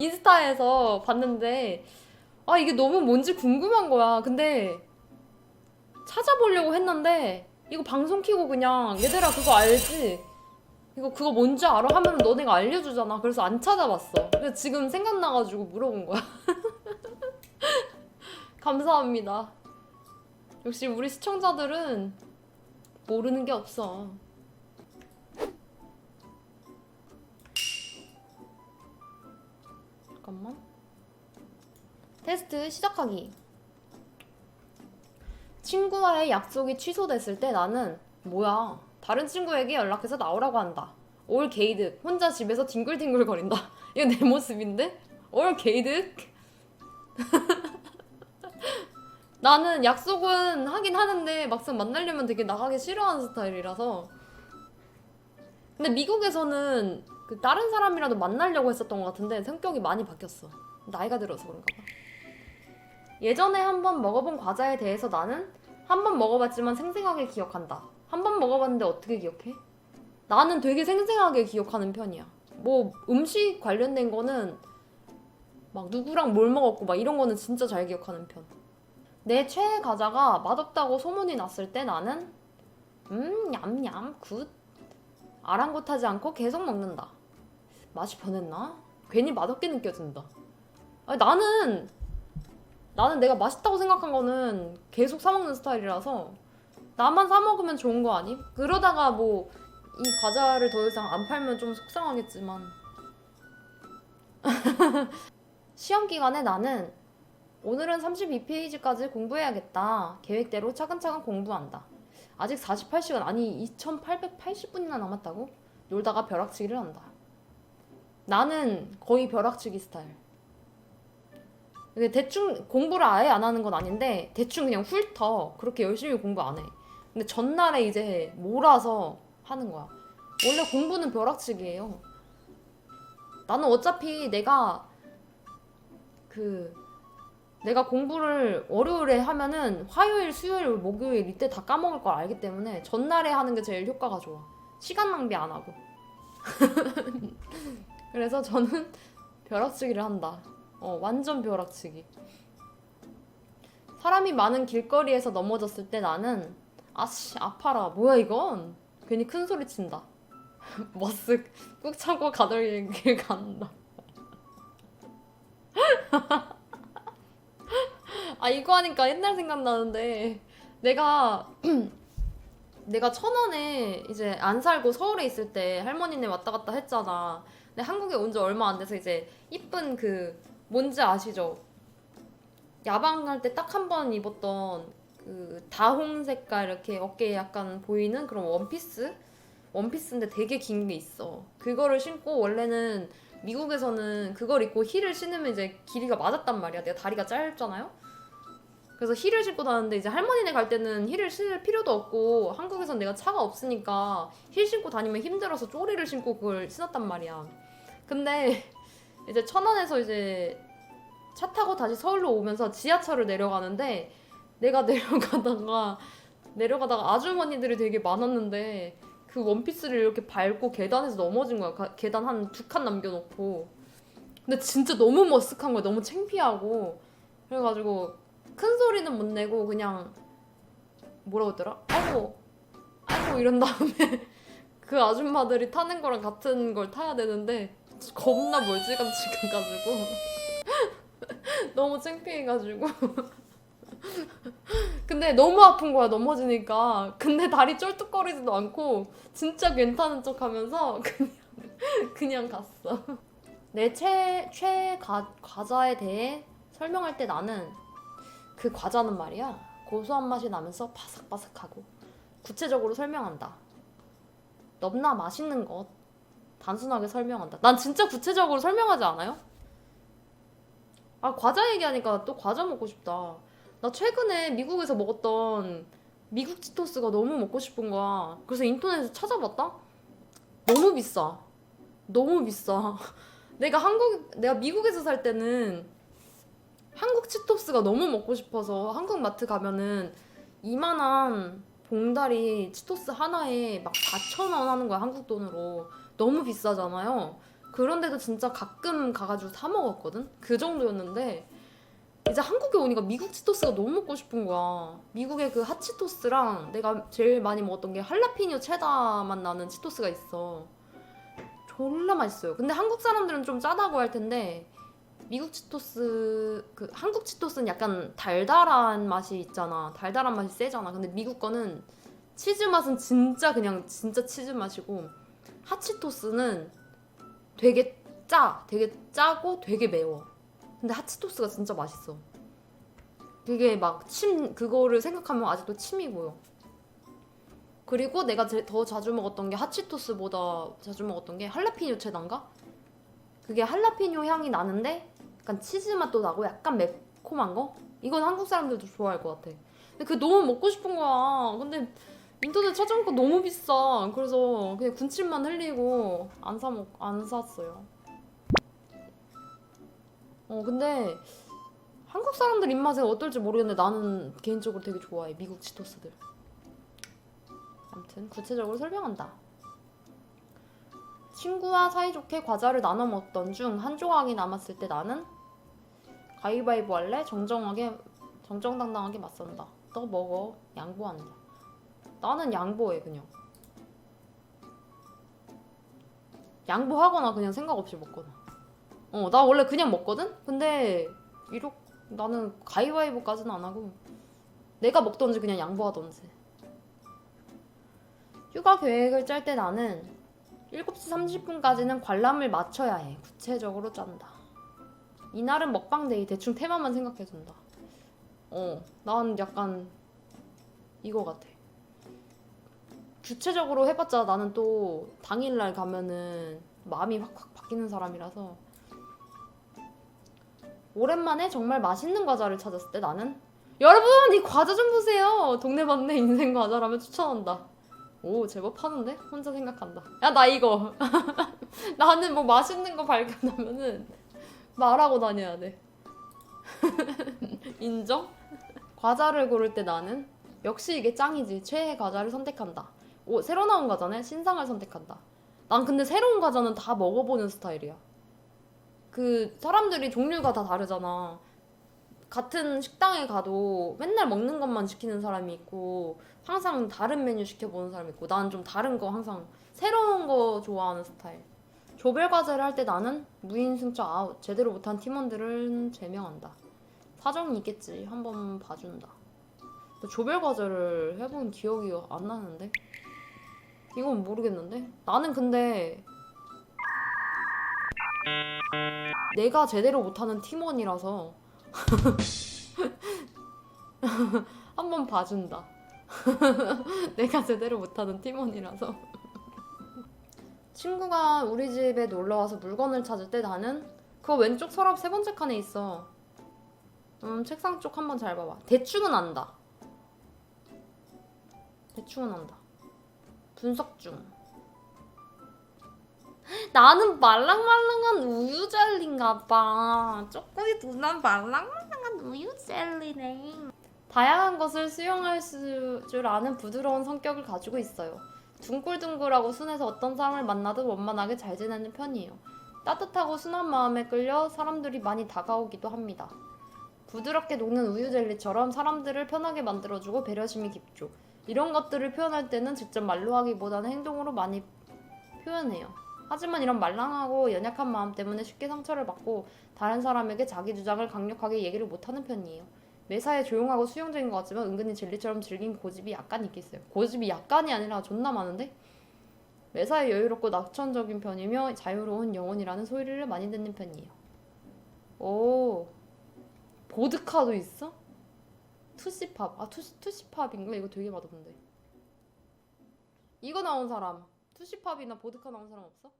인스타에서 봤는데 아 이게 너무 뭔지 궁금한 거야. 근데 찾아보려고 했는데 이거 방송 키고 그냥 얘들아 그거 알지? 이거 그거 뭔지 알아? 하면 너네가 알려주잖아. 그래서 안 찾아봤어. 근데 지금 생각나가지고 물어본 거야. 감사합니다. 역시 우리 시청자들은 모르는 게 없어. 잠깐만. 테스트 시작하기. 친구와의 약속이 취소됐을 때 나는 뭐야? 다른 친구에게 연락해서 나오라고 한다. 올 게이득 혼자 집에서 뒹굴뒹굴 거린다. 이거 내 모습인데? 올 게이득? 나는 약속은 하긴 하는데 막상 만나려면 되게 나가기 싫어하는 스타일이라서. 근데 미국에서는 그 다른 사람이라도 만나려고 했었던 것 같은데 성격이 많이 바뀌었어. 나이가 들어서 그런가 봐. 예전에 한 번 먹어본 과자에 대해서 나는 한 번 먹어봤지만 생생하게 기억한다. 한 번 먹어봤는데 어떻게 기억해? 나는 되게 생생하게 기억하는 편이야. 뭐 음식 관련된 거는 막 누구랑 뭘 먹었고 막 이런 거는 진짜 잘 기억하는 편. 내 최애 과자가 맛없다고 소문이 났을 때 나는 음 냠냠 굿 아랑곳하지 않고 계속 먹는다. 맛이 변했나? 괜히 맛없게 느껴진다. 아니, 나는 나는 내가 맛있다고 생각한 거는 계속 사 먹는 스타일이라서 나만 사 먹으면 좋은 거 아님? 그러다가 뭐 이 과자를 더 이상 안 팔면 좀 속상하겠지만 시험 기간에 나는 오늘은 32페이지까지 공부해야겠다. 계획대로 차근차근 공부한다. 아직 48시간 아니 2880분이나 남았다고? 놀다가 벼락치기를 한다. 나는 거의 벼락치기 스타일. 대충 공부를 아예 안 하는 건 아닌데 대충 그냥 훑어. 그렇게 열심히 공부 안 해. 근데 전날에 이제 몰아서 하는 거야. 원래 공부는 벼락치기예요. 나는 어차피 내가 그 내가 공부를 월요일에 하면은 화요일, 수요일, 목요일 이때 다 까먹을 걸 알기 때문에 전날에 하는 게 제일 효과가 좋아. 시간 낭비 안 하고. 그래서 저는 벼락치기를 한다. 어, 완전 벼락치기. 사람이 많은 길거리에서 넘어졌을 때 나는 아씨 아파라 뭐야 이건 괜히 큰 소리 친다. 머쓱 꾹 참고 가던 길 간다. 아 이거 하니까 옛날 생각나는데 내가 내가 천안에 이제 안 살고 서울에 있을 때 할머니네 왔다 갔다 했잖아. 근데 한국에 온 지 얼마 안 돼서 이제 이쁜 그 뭔지 아시죠? 야방할 때딱 한 번 입었던 그 다홍 색깔 이렇게 어깨에 약간 보이는 그런 원피스? 원피스인데 되게 긴 게 있어. 그거를 신고 원래는 미국에서는 그걸 입고 힐을 신으면 이제 길이가 맞았단 말이야. 내가 다리가 짧잖아요. 그래서 힐을 신고 다녔는데 이제 할머니네 갈 때는 힐을 신을 필요도 없고 한국에선 내가 차가 없으니까 힐 신고 다니면 힘들어서 쪼리를 신고 그걸 신었단 말이야. 근데 이제 천안에서 이제 차 타고 다시 서울로 오면서 지하철을 내려가는데 내가 내려가다가 내려가다가 아주머니들이 되게 많았는데 그 원피스를 이렇게 밟고 계단에서 넘어진 거야. 가- 계단 한 두 칸 남겨놓고. 근데 진짜 너무 머쓱한 거야. 너무 창피하고. 그래가지고 큰 소리는 못 내고 그냥 뭐라고 했더라? 아이고 아이고 이런 다음에 그 아줌마들이 타는 거랑 같은 걸 타야 되는데 겁나 멀찌감치 가가지고. 너무 창피해가지고. 근데 너무 아픈 거야 넘어지니까. 근데 다리 쩔뚝거리지도 않고 진짜 괜찮은 척 하면서 그냥 그냥 갔어. 내 최최 과자에 대해 설명할 때 나는 그 과자는 말이야. 고소한 맛이 나면서 바삭바삭하고 구체적으로 설명한다. 넘나 맛있는 것 단순하게 설명한다. 난 진짜 구체적으로 설명하지 않아요? 아 과자 얘기하니까 또 과자 먹고 싶다. 나 최근에 미국에서 먹었던 미국 치토스가 너무 먹고 싶은 거야. 그래서 인터넷에서 찾아봤다? 너무 비싸. 너무 비싸. 내가 한국 내가 미국에서 살 때는 한국 치토스가 너무 먹고 싶어서 한국 마트 가면은 이만한 봉다리 치토스 하나에 막 4,000원 하는 거야 한국 돈으로 너무 비싸잖아요 그런데도 진짜 가끔 가가지고 사 먹었거든. 그 정도였는데 이제 한국에 오니까 미국 치토스가 너무 먹고 싶은 거야. 미국의 그 핫치토스랑 내가 제일 많이 먹었던 게 할라피뇨 체다 맛 나는 치토스가 있어. 졸라 맛있어요. 근데 한국 사람들은 좀 짜다고 할 텐데 미국 치토스 그 한국 치토스는 약간 달달한 맛이 있잖아. 달달한 맛이 세잖아. 근데 미국 거는 치즈 맛은 진짜 그냥 진짜 치즈 맛이고 핫치토스는 되게 짜. 되게 짜고 되게 매워. 근데 핫치토스가 진짜 맛있어. 되게 막 침 그거를 생각하면 아직도 침이 고요. 그리고 내가 제- 더 자주 먹었던 게 핫치토스보다 자주 먹었던 게 할라피뇨 체단가? 그게 할라피뇨 향이 나는데 약간 치즈 맛도 나고 약간 매콤한 거? 이건 한국 사람들도 좋아할 것 같아. 근데 그게 너무 먹고 싶은 거야. 근데 인터넷 찾아보니까 너무 비싸. 그래서 그냥 군침만 흘리고 안 사 먹, 안 샀어요. 어 근데 한국 사람들 입맛에 어떨지 모르겠는데 나는 개인적으로 되게 좋아해 미국 치토스들. 아무튼 구체적으로 설명한다. 친구와 사이좋게 과자를 나눠 먹던 중 한 조각이 남았을 때 나는 가위바위보 할래? 정정하게 정정당당하게 맞선다. 너 먹어. 양보한다. 나는 양보해 그냥. 양보하거나 그냥 생각 없이 먹거나. 어, 나 원래 그냥 먹거든? 근데 이렇게 나는 가위바위보까지는 안 하고 내가 먹던지 그냥 양보하던지. 휴가 계획을 짤 때 나는 7시 30분까지는 관람을 맞춰야 해. 구체적으로 짠다. 이날은 먹방데이 대충 테마만 생각해준다. 어, 난 약간 이거 같아. 구체적으로 해봤자 나는 또 당일날 가면은 마음이 확확 바뀌는 사람이라서. 오랜만에 정말 맛있는 과자를 찾았을 때 나는 여러분 이 과자 좀 보세요. 동네방네. 인생 과자라면 추천한다. 오 제법 하는데? 혼자 생각한다. 야 나 이거. 나는 뭐 맛있는 거 발견하면은 말하고 다녀야 돼. 인정? 과자를 고를 때 나는 역시 이게 짱이지. 최애 과자를 선택한다 오 새로 나온 과자네 신상을 선택한다 난 근데 새로운 과자는 다 먹어보는 스타일이야 그 사람들이 종류가 다 다르잖아. 같은 식당에 가도 맨날 먹는 것만 시키는 사람이 있고 항상 다른 메뉴 시켜보는 사람이 있고 나는 좀 다른 거 항상 새로운 거 좋아하는 스타일. 조별 과제를 할 때 나는 무인승차 아웃 제대로 못한 팀원들은 제명한다. 사정이 있겠지 한번 봐준다. 조별 과제를 해본 기억이 안 나는데 이건 모르겠는데 나는 근데 내가 제대로 못하는 팀원이라서 한번 봐준다. 내가 제대로 못하는 팀원이라서 친구가 우리 집에 놀러 와서 물건을 찾을 때 나는 그 왼쪽 서랍 세 번째 칸에 있어. 음 책상 쪽 한번 잘 봐봐. 대충은 안다. 대충은 안다. 분석 중. 나는 말랑말랑한 우유 젤리인가 봐. 쪼꼬미 누난 말랑말랑한 우유 젤리네. 다양한 것을 수용할 수- 줄 아는 부드러운 성격을 가지고 있어요. 둥글둥글하고 순해서 어떤 사람을 만나도 원만하게 잘 지내는 편이에요. 따뜻하고 순한 마음에 끌려 사람들이 많이 다가오기도 합니다. 부드럽게 녹는 우유 젤리처럼 사람들을 편하게 만들어주고 배려심이 깊죠. 이런 것들을 표현할 때는 직접 말로 하기보다는 행동으로 많이 표현해요. 하지만 이런 말랑하고 연약한 마음 때문에 쉽게 상처를 받고 다른 사람에게 자기 주장을 강력하게 얘기를 못하는 편이에요. 매사에 조용하고 수용적인 것 같지만 은근히 젤리처럼 질긴 고집이 약간 있긴 있어요. 고집이 약간이 아니라 존나 많은데? 매사에 여유롭고 낙천적인 편이며 자유로운 영혼이라는 소리를 많이 듣는 편이에요. 오, 보드카도 있어? 투시팝. 아, 투시, 투시팝인가? 이거 되게 맛없는데. 이거 나온 사람. 투시팝이나 보드카 나온 사람 없어?